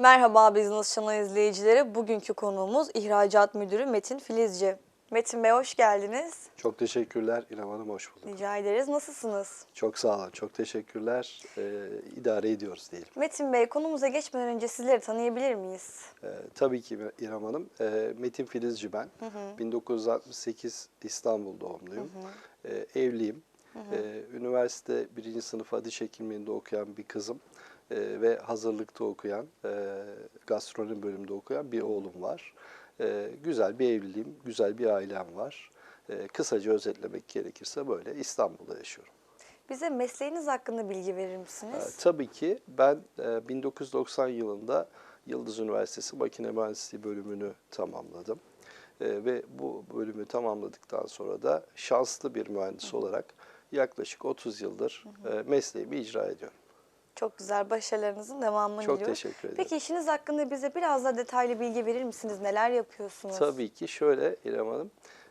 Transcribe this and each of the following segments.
Merhaba Business Channel izleyicileri. Bugünkü konuğumuz İhracat Müdürü Metin Filizci. Metin Bey hoş geldiniz. Çok teşekkürler İrem Hanım, hoş bulduk. Rica ederiz. Nasılsınız? Çok sağ olun, çok teşekkürler. Ee, idare ediyoruz diyelim. Metin Bey konumuza geçmeden önce sizleri tanıyabilir miyiz? Ee, tabii ki İrem Hanım. Ee, Metin Filizci ben. 1968 İstanbul doğumluyum. Ee, evliyim. Ee, üniversite birinci sınıf diş hekimliğinde okuyan bir kızım. Ee, ve hazırlıkta okuyan, e, gastronomi bölümünde okuyan bir oğlum var. Ee, güzel bir evliliğim, güzel bir ailem var. Ee, kısaca özetlemek gerekirse böyle İstanbul'da yaşıyorum. Bize mesleğiniz hakkında bilgi verir misiniz? Tabii ki ben e, 1990 yılında Yıldız Üniversitesi Makine Mühendisliği bölümünü tamamladım. E, Ve bu bölümü tamamladıktan sonra da şanslı bir mühendis olarak yaklaşık 30 yıldır e, mesleğimi icra ediyorum. Çok güzel. Başarılarınızın devamını Çok diliyorum. teşekkür ederim. Peki işiniz hakkında bize biraz daha detaylı bilgi verir misiniz? Neler yapıyorsunuz? Tabii ki şöyle İrem Hanım,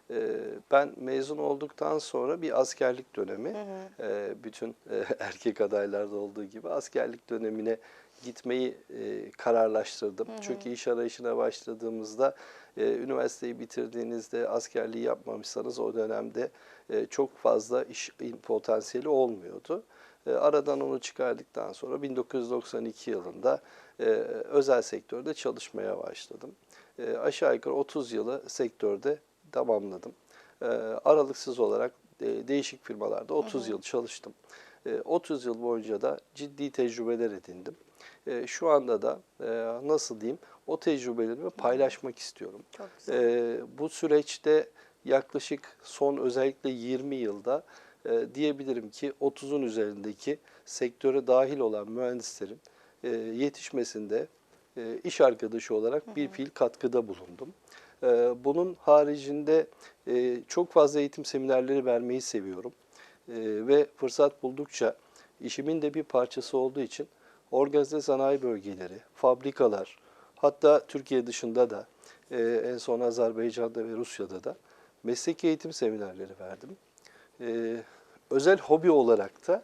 e, ben mezun olduktan sonra bir askerlik dönemi, e, bütün e, erkek adaylarda olduğu gibi askerlik dönemine gitmeyi e, kararlaştırdım. Çünkü iş arayışına başladığımızda, e, üniversiteyi bitirdiğinizde askerliği yapmamışsanız o dönemde e, çok fazla iş potansiyeli olmuyordu. E, Aradan onu çıkardıktan sonra 1992 yılında e, özel sektörde çalışmaya başladım. E, Aşağı yukarı 30 yılı sektörde tamamladım. E, Aralıksız olarak e, değişik firmalarda 30 yıl çalıştım. E, 30 yıl boyunca da ciddi tecrübeler edindim. E, Şu anda da e, nasıl diyeyim o tecrübelerimi paylaşmak istiyorum. E, Bu süreçte yaklaşık son özellikle 20 yılda e, diyebilirim ki 30'un üzerindeki sektöre dahil olan mühendislerin e, yetişmesinde e, iş arkadaşı olarak bir fiil katkıda bulundum. E, bunun haricinde e, çok fazla eğitim seminerleri vermeyi seviyorum. E, ve fırsat buldukça işimin de bir parçası olduğu için organize sanayi bölgeleri, fabrikalar, hatta Türkiye dışında da e, en son Azerbaycan'da ve Rusya'da da mesleki eğitim seminerleri verdim. E, özel hobi olarak da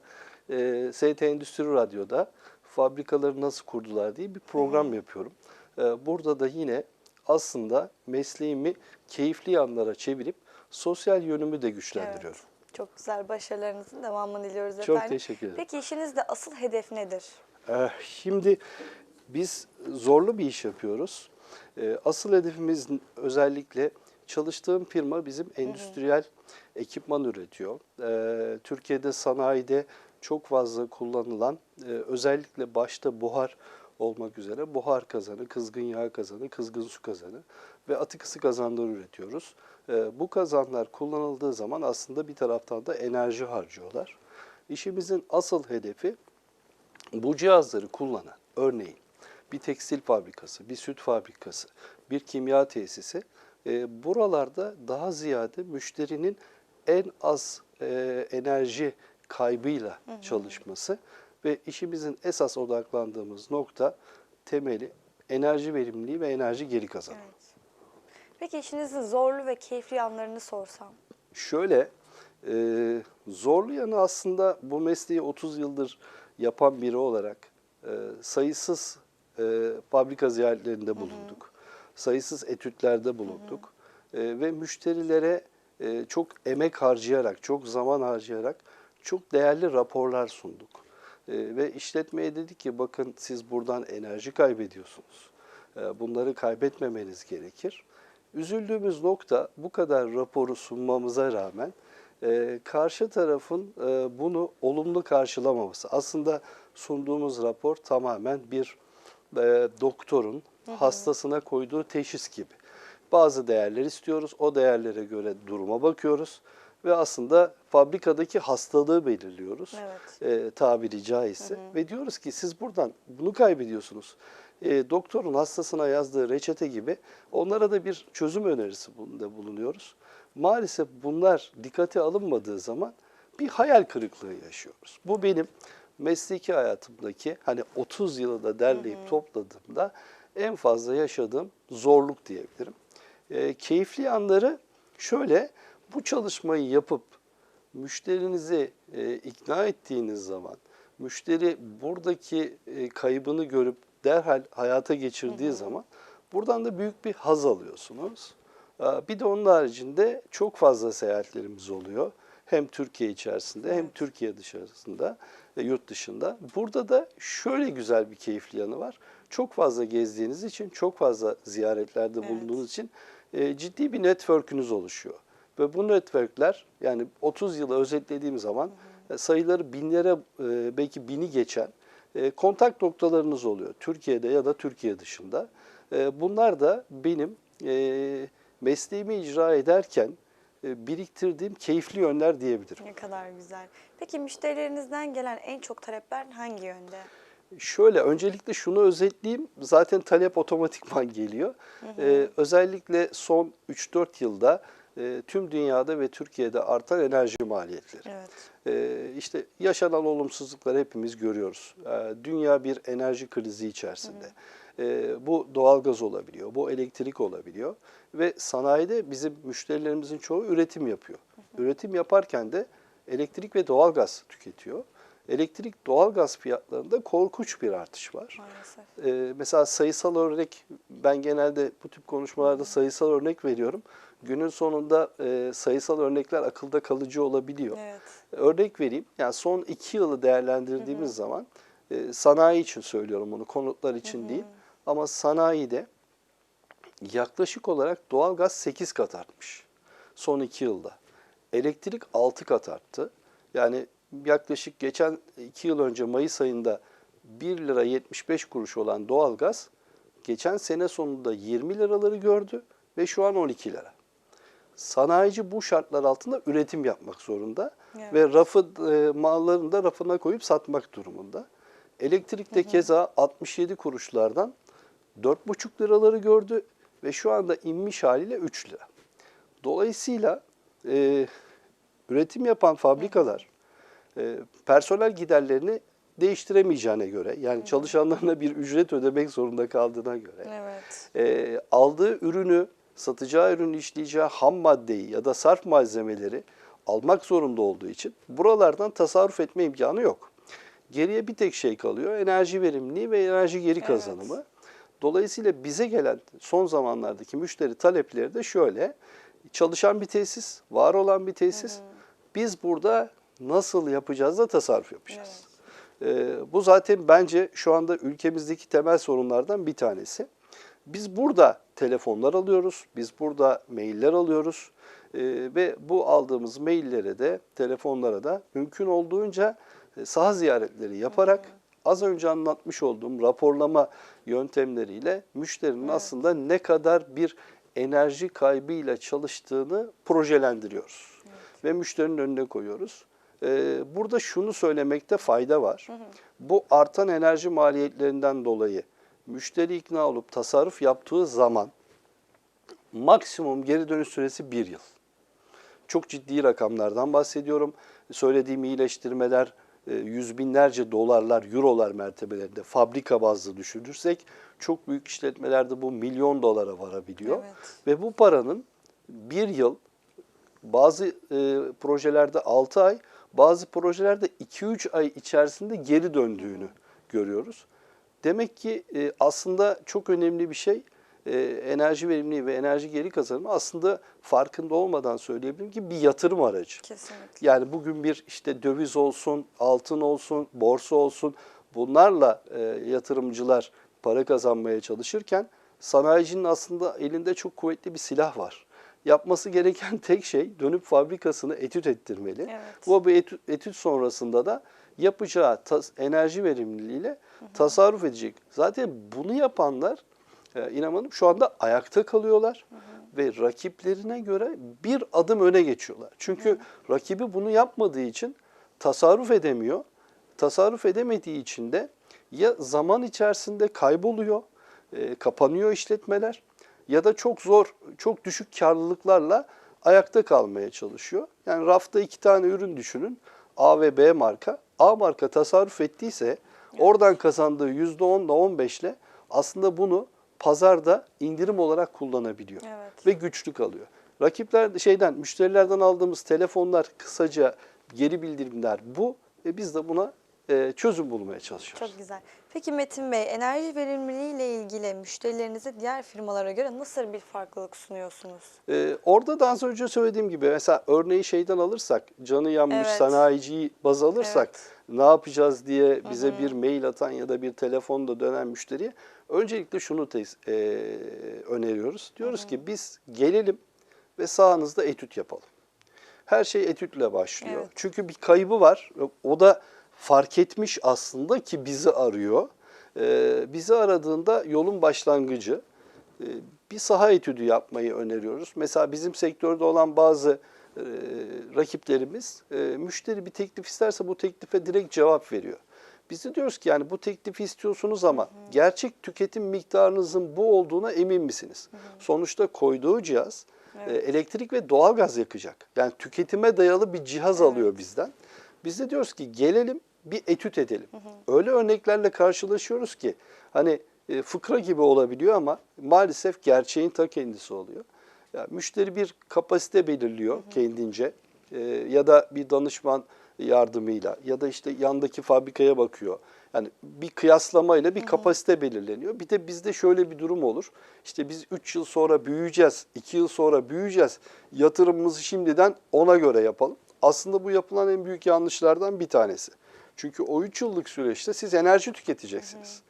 e, ST Endüstri Radyo'da fabrikaları nasıl kurdular diye bir program yapıyorum. E, burada da yine aslında mesleğimi keyifli yanlara çevirip sosyal yönümü de güçlendiriyorum. Evet. Çok güzel. Başarılarınızın devamını diliyoruz Çok efendim. teşekkür ederim. Peki işinizde asıl hedef nedir? Eh, Şimdi biz zorlu bir iş yapıyoruz. Eh, Asıl hedefimiz özellikle çalıştığım firma bizim endüstriyel ekipman üretiyor. Eh, Türkiye'de sanayide çok fazla kullanılan eh, özellikle başta buhar olmak üzere buhar kazanı, kızgın yağ kazanı, kızgın su kazanı ve atık ısı kazanları üretiyoruz. Eh, Bu kazanlar kullanıldığı zaman aslında bir taraftan da enerji harcıyorlar. İşimizin asıl hedefi bu cihazları kullanan örneğin bir tekstil fabrikası, bir süt fabrikası, bir kimya tesisi e, buralarda daha ziyade müşterinin en az e, enerji kaybıyla çalışması ve işimizin esas odaklandığımız nokta temeli enerji verimliliği ve enerji geri kazanımı. Evet. Peki işinizin zorlu ve keyifli yanlarını sorsam? Şöyle, e, zorlu yanı aslında bu mesleği 30 yıldır yapan biri olarak e, sayısız e, fabrika ziyaretlerinde bulunduk. Sayısız etütlerde bulunduk. E, ve müşterilere e, çok emek harcayarak, çok zaman harcayarak çok değerli raporlar sunduk. E, ve işletmeye dedik ki bakın siz buradan enerji kaybediyorsunuz. E, bunları kaybetmemeniz gerekir. Üzüldüğümüz nokta bu kadar raporu sunmamıza rağmen e, karşı tarafın e, bunu olumlu karşılamaması. Aslında sunduğumuz rapor tamamen bir e, doktorun hastasına koyduğu teşhis gibi. Bazı değerler istiyoruz, o değerlere göre duruma bakıyoruz ve aslında fabrikadaki hastalığı belirliyoruz Evet. e, tabiri caizse ve diyoruz ki siz buradan bunu kaybediyorsunuz. E, doktorun hastasına yazdığı reçete gibi onlara da bir çözüm önerisi bunda bulunuyoruz. Maalesef bunlar dikkate alınmadığı zaman bir hayal kırıklığı yaşıyoruz. Bu benim mesleki hayatımdaki hani 30 yılı da derleyip topladığımda en fazla yaşadığım zorluk diyebilirim. E, keyifli yanları şöyle bu çalışmayı yapıp müşterinizi e, ikna ettiğiniz zaman müşteri buradaki e, kaybını görüp derhal hayata geçirdiği zaman buradan da büyük bir haz alıyorsunuz. Ee, Bir de onun haricinde çok fazla seyahatlerimiz oluyor. Hem Türkiye içerisinde hem Türkiye dışarısında ve yurt dışında. Burada da şöyle güzel bir keyifli yanı var. Çok fazla gezdiğiniz için, çok fazla ziyaretlerde Evet. bulunduğunuz için e, ciddi bir network'ünüz oluşuyor. Ve bu network'ler yani 30 yılı özetlediğim zaman e, sayıları binlere e, belki bini geçen e, kontak noktalarınız oluyor. Türkiye'de ya da Türkiye dışında. E, bunlar da benim e, mesleğimi icra ederken e, biriktirdiğim keyifli yönler diyebilirim. Ne kadar güzel. Peki müşterilerinizden gelen en çok talepler hangi yönde? Şöyle öncelikle şunu özetleyeyim. Zaten talep otomatikman geliyor. Ee, özellikle son 3-4 yılda e, tüm dünyada ve Türkiye'de artan enerji maliyetleri. Evet. Ee, işte yaşanan olumsuzlukları hepimiz görüyoruz. Ee, dünya bir enerji krizi içerisinde. Ee, bu doğalgaz olabiliyor, bu elektrik olabiliyor ve sanayide bizim müşterilerimizin çoğu üretim yapıyor. Üretim yaparken de elektrik ve doğalgaz tüketiyor. Elektrik doğalgaz fiyatlarında korkunç bir artış var. Maalesef. Ee, mesela sayısal örnek, ben genelde bu tip konuşmalarda sayısal örnek veriyorum. Günün sonunda e, sayısal örnekler akılda kalıcı olabiliyor. Evet. Örnek vereyim. Yani son iki yılı değerlendirdiğimiz zaman e, sanayi için söylüyorum bunu, konutlar için değil. Ama sanayide yaklaşık olarak doğalgaz 8 kat artmış son iki yılda. Elektrik 6 kat arttı. Yani yaklaşık geçen iki yıl önce Mayıs ayında 1 lira 75 kuruş olan doğalgaz geçen sene sonunda 20 liraları gördü ve şu an 12 lira. Sanayici bu şartlar altında üretim yapmak zorunda Evet. ve rafı e, mallarını da rafına koyup satmak durumunda. Elektrikte keza 67 kuruşlardan 4,5 liraları gördü ve şu anda inmiş haliyle 3 lira. Dolayısıyla e, üretim yapan fabrikalar e, personel giderlerini değiştiremeyeceğine göre yani çalışanlarına bir ücret ödemek zorunda kaldığına göre Evet. e, aldığı ürünü, satacağı ürünü işleyeceği ham maddeyi ya da sarf malzemeleri almak zorunda olduğu için buralardan tasarruf etme imkanı yok. Geriye bir tek şey kalıyor. Enerji verimliliği ve enerji geri Evet. kazanımı. Dolayısıyla bize gelen son zamanlardaki müşteri talepleri de şöyle. Çalışan bir tesis, var olan bir tesis. Biz burada nasıl yapacağız da tasarruf yapacağız. Ee, bu zaten bence şu anda ülkemizdeki temel sorunlardan bir tanesi. Biz burada telefonlar alıyoruz, biz burada mailler alıyoruz Ee, ve bu aldığımız maillere de telefonlara da mümkün olduğunca e, saha ziyaretleri yaparak az önce anlatmış olduğum raporlama yöntemleriyle müşterinin aslında ne kadar bir enerji kaybıyla çalıştığını projelendiriyoruz ve müşterinin önüne koyuyoruz. Ee, burada şunu söylemekte fayda var. Bu artan enerji maliyetlerinden dolayı müşteri ikna olup tasarruf yaptığı zaman maksimum geri dönüş süresi bir yıl. Çok ciddi rakamlardan bahsediyorum. Söylediğim iyileştirmeler e, yüz binlerce dolarlar, eurolar mertebelerinde fabrika bazlı düşünürsek çok büyük işletmelerde bu milyon dolara varabiliyor. Evet. Ve bu paranın bir yıl bazı e, projelerde 6 ay, bazı projelerde 2-3 ay içerisinde geri döndüğünü görüyoruz. Demek ki e, aslında çok önemli bir şey e, enerji verimliliği ve enerji geri kazanımı aslında farkında olmadan söyleyebilirim ki bir yatırım aracı. Kesinlikle. Yani bugün bir işte döviz olsun, altın olsun, borsa olsun bunlarla e, yatırımcılar para kazanmaya çalışırken sanayicinin aslında elinde çok kuvvetli bir silah var. Yapması gereken tek şey dönüp fabrikasını etüt ettirmeli. Evet. Bu bir etüt, etüt sonrasında da yapacağı tas- enerji verimliliğiyle tasarruf edecek. Zaten bunu yapanlar e, inanın şu anda ayakta kalıyorlar ve rakiplerine göre bir adım öne geçiyorlar. Çünkü rakibi bunu yapmadığı için tasarruf edemiyor. Tasarruf edemediği için de ya zaman içerisinde kayboluyor, e, kapanıyor işletmeler ya da çok zor, çok düşük karlılıklarla ayakta kalmaya çalışıyor. Yani rafta iki tane ürün düşünün. A ve B marka. A marka tasarruf ettiyse oradan kazandığı %10 ile 15 ile aslında bunu pazarda indirim olarak kullanabiliyor Evet. ve güçlü kalıyor. Rakipler şeyden, müşterilerden aldığımız telefonlar kısaca geri bildirimler bu ve biz de buna e, çözüm bulmaya çalışıyoruz. Çok güzel. Peki Metin Bey, enerji verimliliği ile ilgili müşterilerinize diğer firmalara göre nasıl bir farklılık sunuyorsunuz? Ee, orada da az önce söylediğim gibi mesela örneği şeyden alırsak canı yanmış Evet. sanayiciyi baz alırsak Evet. ne yapacağız diye bize bir mail atan ya da bir telefonda dönen müşteriye öncelikle şunu e, öneriyoruz. Diyoruz ki biz gelelim ve sahanızda etüt yapalım. Her şey etütle başlıyor. Evet. Çünkü bir kaybı var. O da fark etmiş aslında ki bizi arıyor. Ee, bizi aradığında yolun başlangıcı. Ee, bir saha etüdü yapmayı öneriyoruz. Mesela bizim sektörde olan bazı e, rakiplerimiz e, müşteri bir teklif isterse bu teklife direkt cevap veriyor. Biz de diyoruz ki yani bu teklifi istiyorsunuz ama gerçek tüketim miktarınızın bu olduğuna emin misiniz? Sonuçta koyduğu cihaz e, elektrik ve doğalgaz yakacak. Yani tüketime dayalı bir cihaz alıyor bizden. Biz de diyoruz ki gelelim bir etüt edelim. Öyle örneklerle karşılaşıyoruz ki hani e, fıkra gibi olabiliyor ama maalesef gerçeğin ta kendisi oluyor. Ya, müşteri bir kapasite belirliyor kendince E, ya da bir danışman yardımıyla ya da işte yandaki fabrikaya bakıyor. Yani bir kıyaslamayla bir kapasite belirleniyor. Bir de bizde şöyle bir durum olur. İşte biz 3 yıl sonra büyüyeceğiz, 2 yıl sonra büyüyeceğiz. Yatırımımızı şimdiden ona göre yapalım. Aslında bu yapılan en büyük yanlışlardan bir tanesi. Çünkü o 3 yıllık süreçte siz enerji tüketeceksiniz.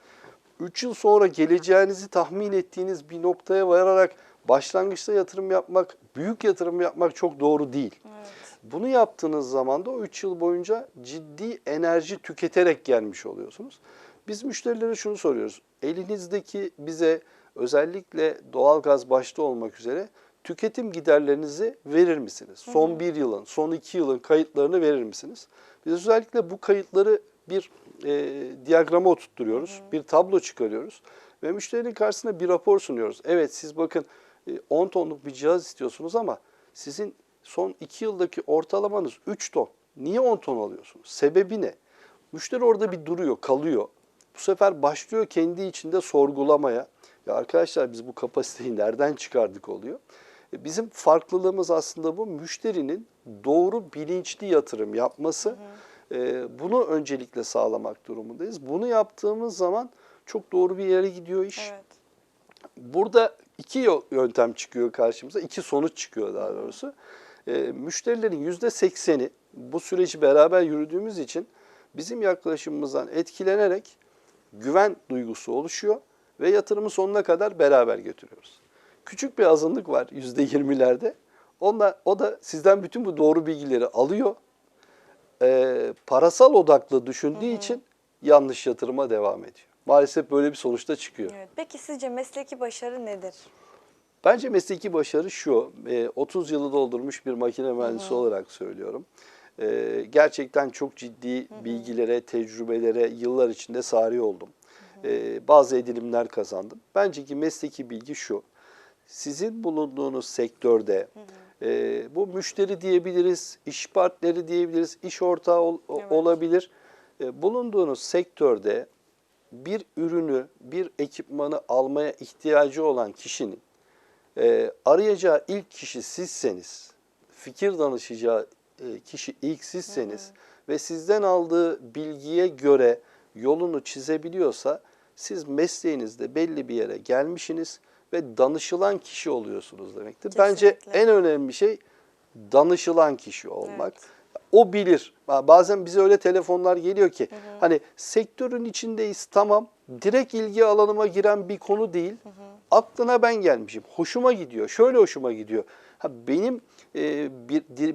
3 yıl sonra geleceğinizi tahmin ettiğiniz bir noktaya vararak başlangıçta yatırım yapmak, büyük yatırım yapmak çok doğru değil. Evet. Bunu yaptığınız zaman da o 3 yıl boyunca ciddi enerji tüketerek gelmiş oluyorsunuz. Biz müşterilere şunu soruyoruz. Elinizdeki bize özellikle doğalgaz başta olmak üzere tüketim giderlerinizi verir misiniz? Son bir yılın, son iki yılın kayıtlarını verir misiniz? Biz özellikle bu kayıtları bir e, diyagrama oturtturuyoruz, bir tablo çıkarıyoruz ve müşterinin karşısına bir rapor sunuyoruz. Evet siz bakın e, 10 tonluk bir cihaz istiyorsunuz ama sizin son 2 yıldaki ortalamanız 3 ton. Niye 10 ton alıyorsunuz? Sebebi ne? Müşteri orada bir duruyor, kalıyor. Bu sefer başlıyor kendi içinde sorgulamaya. Ya arkadaşlar biz bu kapasiteyi nereden çıkardık oluyor. E, Bizim farklılığımız aslında bu müşterinin doğru bilinçli yatırım yapması. E, Bunu öncelikle sağlamak durumundayız. Bunu yaptığımız zaman çok doğru bir yere gidiyor iş. Evet. Burada iki yöntem çıkıyor karşımıza, iki sonuç çıkıyor daha doğrusu. E, müşterilerin yüzde sekseni bu süreci beraber yürüdüğümüz için bizim yaklaşımımızdan etkilenerek güven duygusu oluşuyor ve yatırımı sonuna kadar beraber götürüyoruz. Küçük bir azınlık var yüzde yirmilerde. Onunla, o da sizden bütün bu doğru bilgileri alıyor. E, parasal odaklı düşündüğü için yanlış yatırıma devam ediyor. Maalesef böyle bir sonuçta çıkıyor. evet. Peki sizce mesleki başarı nedir? Bence mesleki başarı şu, e, 30 yılı doldurmuş bir makine mühendisi olarak söylüyorum. E, Gerçekten çok ciddi bilgilere, tecrübelere yıllar içinde sari oldum. E, Bazı edinimler kazandım. Bence ki mesleki bilgi şu, sizin bulunduğunuz sektörde e, bu müşteri diyebiliriz, iş partneri diyebiliriz, iş ortağı ol- Evet. olabilir. E, Bulunduğunuz sektörde bir ürünü, bir ekipmanı almaya ihtiyacı olan kişinin e, arayacağı ilk kişi sizseniz, fikir danışacağı e, kişi ilk sizseniz ve sizden aldığı bilgiye göre yolunu çizebiliyorsa siz mesleğinizde belli bir yere gelmişsiniz ve danışılan kişi oluyorsunuz demektir. Bence Kesinlikle. en önemli şey danışılan kişi olmak. Evet. O bilir. Bazen bize öyle telefonlar geliyor ki hani sektörün içindeyiz tamam direkt ilgi alanıma giren bir konu değil. Aklına ben gelmişim. Hoşuma gidiyor. Şöyle hoşuma gidiyor. Ha, benim e,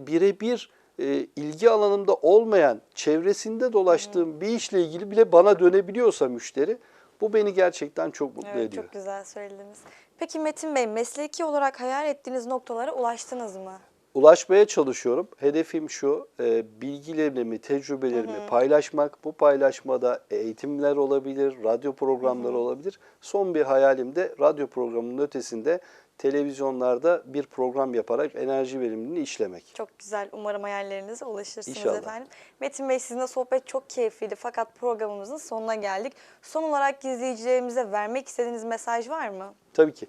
birebir e, ilgi alanımda olmayan, çevresinde dolaştığım bir işle ilgili bile bana dönebiliyorsa müşteri bu beni gerçekten çok mutlu Evet, ediyor. çok güzel söylediniz. Peki Metin Bey, mesleki olarak hayal ettiğiniz noktalara ulaştınız mı? ulaşmaya çalışıyorum. Hedefim şu, e, bilgilerimi, tecrübelerimi paylaşmak. Bu paylaşmada eğitimler olabilir, radyo programları olabilir. Son bir hayalim de radyo programının ötesinde televizyonlarda bir program yaparak enerji verimliliğini işlemek. Çok güzel. Umarım hayallerinize ulaşırsınız İnşallah. efendim. Metin Bey sizinle sohbet çok keyifliydi fakat programımızın sonuna geldik. Son olarak izleyicilerimize vermek istediğiniz mesaj var mı? Tabii ki.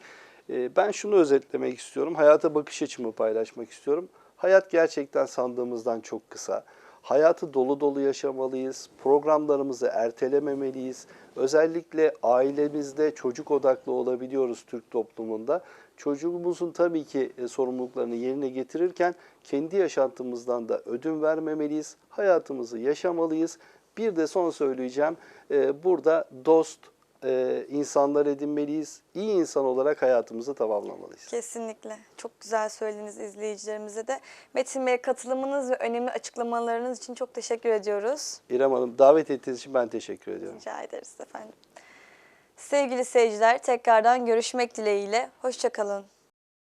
E, Ben şunu özetlemek istiyorum. Hayata bakış açımı paylaşmak istiyorum. Hayat gerçekten sandığımızdan çok kısa. Hayatı dolu dolu yaşamalıyız. Programlarımızı ertelememeliyiz. Özellikle ailemizde çocuk odaklı olabiliyoruz Türk toplumunda. Çocuğumuzun tabii ki e, sorumluluklarını yerine getirirken kendi yaşantımızdan da ödün vermemeliyiz. Hayatımızı yaşamalıyız. Bir de son söyleyeceğim. e, Burada dost, e, insanlar edinmeliyiz. İyi insan olarak hayatımızı tamamlamalıyız. Kesinlikle. Çok güzel söylediniz izleyicilerimize de. Metin Bey katılımınız ve önemli açıklamalarınız için çok teşekkür ediyoruz. İrem Hanım davet ettiğiniz için ben teşekkür ediyorum. Rica ederiz efendim. Sevgili seyirciler tekrardan görüşmek dileğiyle. Hoşçakalın.